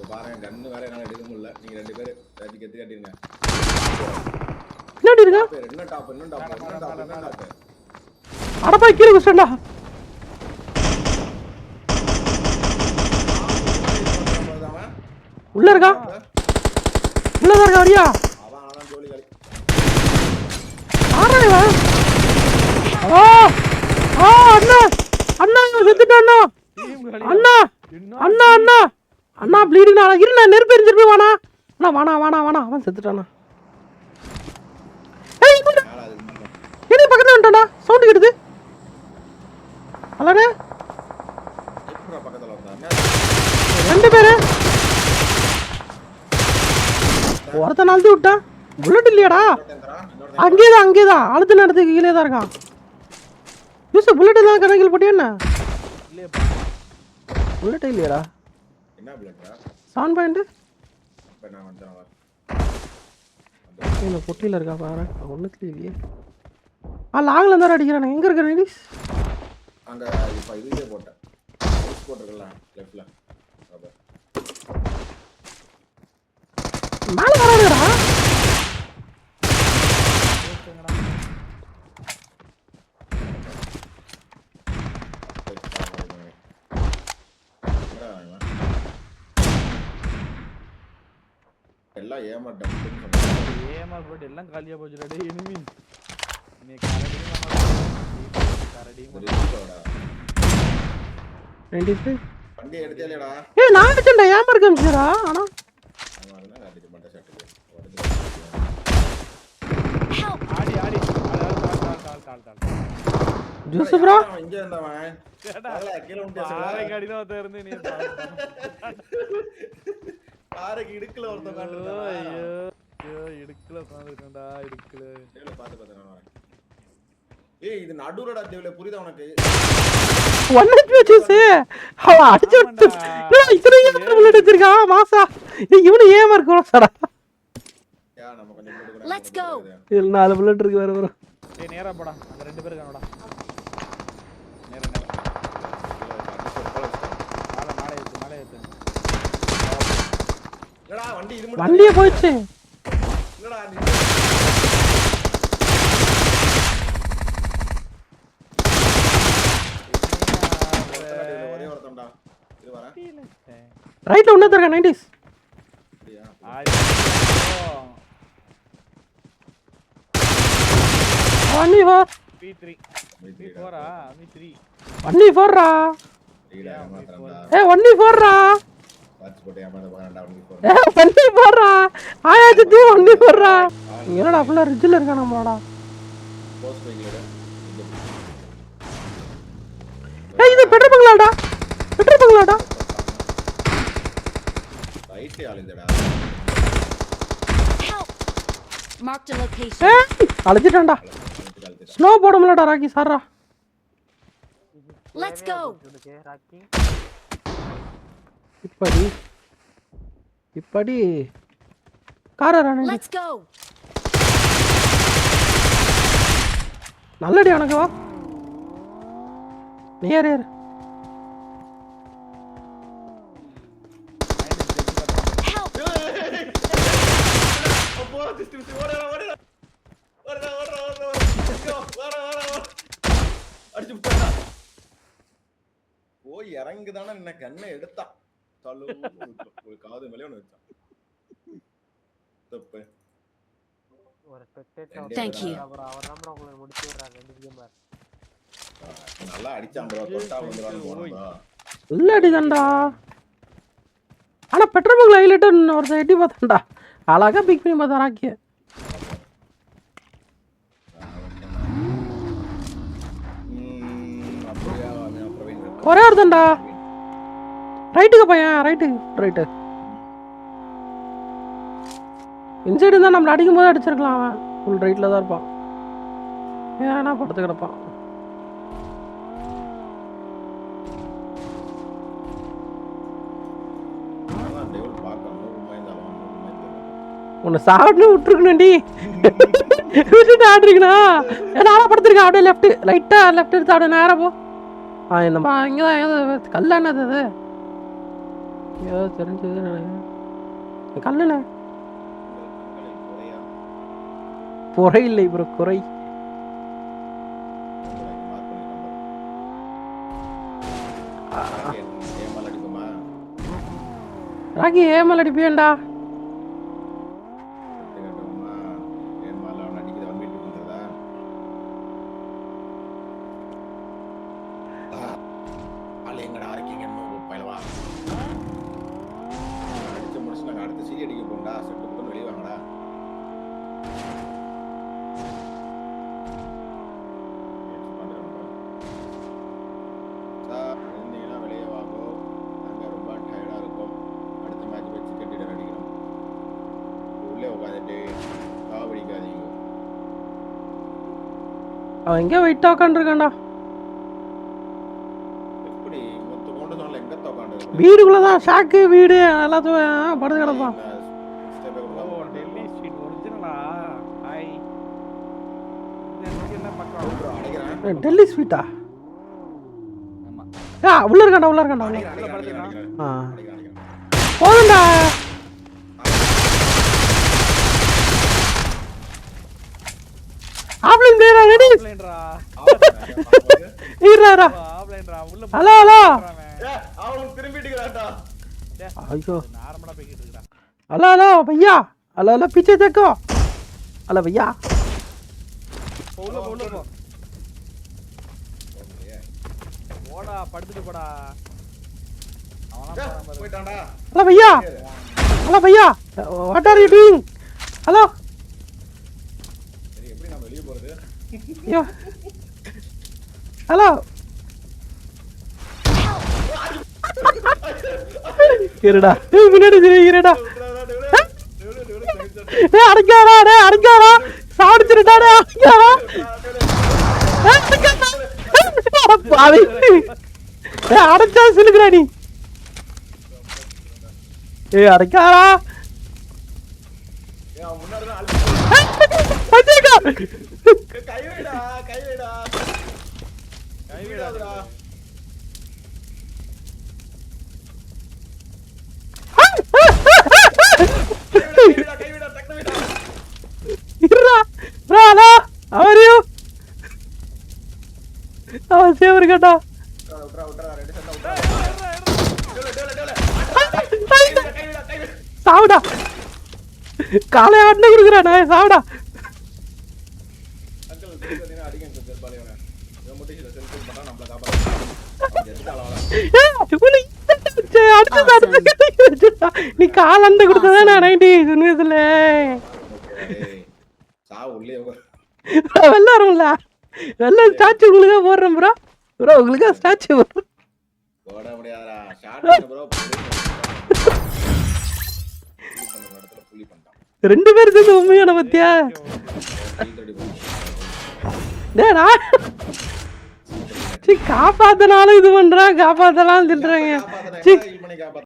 இப்போ பாருங்க கன்னு வேற என்னால எடுக்க முடியல. நீங்க ரெண்டு பேரும் ஏதாச்சும் கெத்து கட்டிருங்க. என்னடி இருக்கா பேர் என்ன டாப் என்ன டாப் என்ன டாப் என்ன டாப் அடப்பா கீழே குஸ்டா உள்ள இருக்கா? உள்ள தான் இருக்கா வரியா? அவன் அவன் ஜோலி களி ஆறா இவன். ஆ ஆ அண்ணா. அண்ணா செத்துட்டான் அண்ணா. அண்ணா அண்ணா அண்ணா. அண்ணா ப்ளீடிங் ஆனா இரு வானா நெருப்பு வாணா அண்ணா வாணா வாணா வாணா அவன் செத்துட்டானா ஏய் என்ன பக்கத்துல வந்துட்டானா சவுண்டு கேட்டுது. அல்லாடே ரெண்டு பேரு. ஒருத்தன் அழுத்தி விட்டான். புல்லட் இல்லையாடா? அங்கேயே தான் அங்கேயே தான் அங்கேதான். அழுத்து நடத்துக்கு கீழே தான் இருக்கான். யூஸ் புல்லட் தான் கணக்கில் போட்டியா என்ன? புல்லட்டே இல்லையாடா? என்ன பிளட்ரா செவன் பாயிண்ட் இப்ப நான் வந்துடுறேன் வா. இந்த பொட்டியில் இருக்கா பாரு. ஒன்றுத்துலேயும் இல்லையே ஆ லாங்கில் இருந்தாரு அடிக்கிறானே. எங்கே இருக்க நீடிஸ் அங்க இப்ப இதுலயே போட்டேன். ஹவுஸ் போட்டிருக்கல லெஃப்ட்ல மேலே ஏமாட்டம். சொன்னாங்க ஏமா போட்டு எல்லாம் காலியா போச்சுடா டேய் எனிமி நீ கரடி கரடி ஃபைவ் வண்டி எடுத்தேலடா. ஏ நான் அடிச்சேன்டா ஏமா இருக்க அமிச்சுடா ஆனால் அவன் அதெல்லாம் காட்டிட்டு மாட்டேன் ஷர்ட்டுக்கு ஆடி ஆடி. Juice bro? இங்க இருந்தவன் கீழே விட்டு பாறை காடி தான் ஒருத்தன் இருந்து நீ காரைக்கு இடுக்கல ஒருத்தன் ஐயோ உட்காந்துருந்தான் ஐயோ ஐயோ இடுக்குல உட்காந்துருக்கேன்டா இடுக்குல. டேவில பாத்து பாத்து நான் வரேன். ஏய் இது நடுவுலடா டேவில புரியுதா உனக்கு? ஒன் ஹெச்பி ஜூஸ் அவன் அடிச்சு விட்டு. ஏய், இத்தனை புல்லட் வச்சிருக்கான்? மாசா ஏய், இவனு ஏமா இருக்க சாடா. யா நம்ம கொஞ்சம் முன்னாடி கூட Let's go. இதில் நாலு புல்லட் இருக்கு வேற வரும் டேய் நேரா போடா. அங்க ரெண்டு பேர் இருக்காங்கடா நேரா நேரா மேல மேலே ஏத்து மேலே ஏத்து என்னடா வண்டி இது மட்டும் வண்டியே போயிடுச்சு என்னடா நீ ஒருத்தன்டா டேவில, ஒரே ஒருத்தன்டா இது வரேன் ரைட்ல ஒன்று இருக்கா நைன்டிஸ். அப்படியா? ஆடி வண்டி ஏ வண்டி ஃபோர்ரா வாட்ச் வண்டி போடுறா. ஆயாச்சு வண்டி போடுறா. என்னடா ஃபுல்லா ரிட்ஜில் இருக்கா நம்மளோட ஏய் இது பெட்ரோல் பங்களாடா. பெட்ரோல் பங்களாடா. ரைட் ஆளுங்கடா Help! Marked a location. ஏய் அழைச்சிட்டான்டா அழுத்து அழுத்து ஸ்னோ போட முடியலடா ராக்கி சாரா Let's go! இப்படி. இப்படி. காரா Let's go! நல்லடி உனக்கு வா. நீ அடிச்சு போடா போய் இறங்கி தானே என்ன கண்ணை எடுத்தான். தள்ளு ஒரு காது மேலே ஒன்று வச்சான். தப்பு. ஒரு spectator Thank you. அப்புறம் அவர் தான் உங்களை முடிச்சு விடுறாங்க ரெண்டு கேம் ஆ, நல்லா அடிச்சான் ப்ரோ தொட்டா வந்துடுவான்னு போனோம் இல்லடி தான்டா ஆனா பெட்ரோல் ஹைலைட்டு ஒருத்தன் எட்டி பார்த்தான்டா அழகா பிக் பண்ணி பார்த்தா ராக்கிய. ஒரே ஒருத்தன்டா ரைட்டுக்கு பையன் ரைட்டு ரைட்டு இன்சைடு இருந்தால் நம்மளை அடிக்கும் போது அடிச்சிருக்கலாம் அவன். ஃபுல் ரைட்டில் தான் இருப்பான். ஏன்னா படுத்து கிடப்பான். உன்னை சாப்பிட்டு விட்டுருக்கணும்டி. விட்டுட்டு ஆடுறீங்களா? ஆளா படுத்துருக்கேன். அப்படியே லெஃப்ட் லைட்டாக லெஃப்ட் எடுத்து அப்படியே நேராக போ. ஆ இந்த இங்கே தான் ஏதோ கல்லா என்னது அது? ஏதோ தெரிஞ்சது நினைக்கிறேன் பொறை குறை இல்லை ப்ரோ குறை. உங்களை ஏன் ராக்கி ஏமல் அடிப்பியேண்டா அவன் எங்கேயோ வெயிட்டாக உட்காந்துருக்கான்டா எங்க வீடுக்குள்ளே தான் ஷாக்கு வீடு எல்லாத்தையும் படுத்து கிடப்பான். டெல்லி ஸ்வீட்டா ஆ? உள்ள இருக்காண்டா உள்ள இருக்காண்டா போதும்டா. Hello hello. ஐயோ. ஹலோ ஹலோ பையா. தேக்கோ ஹலோ பையா. போடா படுத்துட்டு ஹலோ பையா. Hello Bhaiya. What are hello. ஐயோ ஹலோ இருடா. முன்னாடி இருடா. டேய் அடிக்காரா டேய் அடிக்காரா சாடிச்சிருடா டேய் அடிக்காரா டேய், அடிக்காரா. அட பாவி. அடைச்சா சிலுக்குறா நீ. ஏய் அடைக்காரா முன்னாடி தான் அடிக்கா கை வைடா கை வைடா கை விடாதடா கை விடா கை விடா டக்குனு விடா இருடா ப்ரோ ஹலோ அவர் யூ அவன் சேவர் கேட்டா விட்றா ரெண்டு செட்டா விட்றா டேல டேல டேல கை விடா கை விடா கை விடா சாவுடா காலை ஆட்டின கொடுக்குறா நான் சாவுடா அங்கிள் நீங்க அடிங்க அங்கிள் செல்பாலே அவன இவன் மட்டும் இத செல்ஃபி பண்ணா நம்மள அடிச்சு வச்சுட்டா. நீ கால் அந்த கொடுத்ததா நான் நைன்டி உள்ளே உட்காரு. வெள்ள ஸ்டாச்சு உங்களுக்கு போடுறேன் ப்ரோ. ப்ரோ உங்களுக்கு ஸ்டாச்சு புள்ளி பண்ணிட்டான். ரெண்டு பேரும் சேர்ந்து உண்மையான பத்தியா? டேய் நான் காப்பாத்தனாலும் இது பண்றான் காப்பாத்தலாம் திட்டுறாங்க.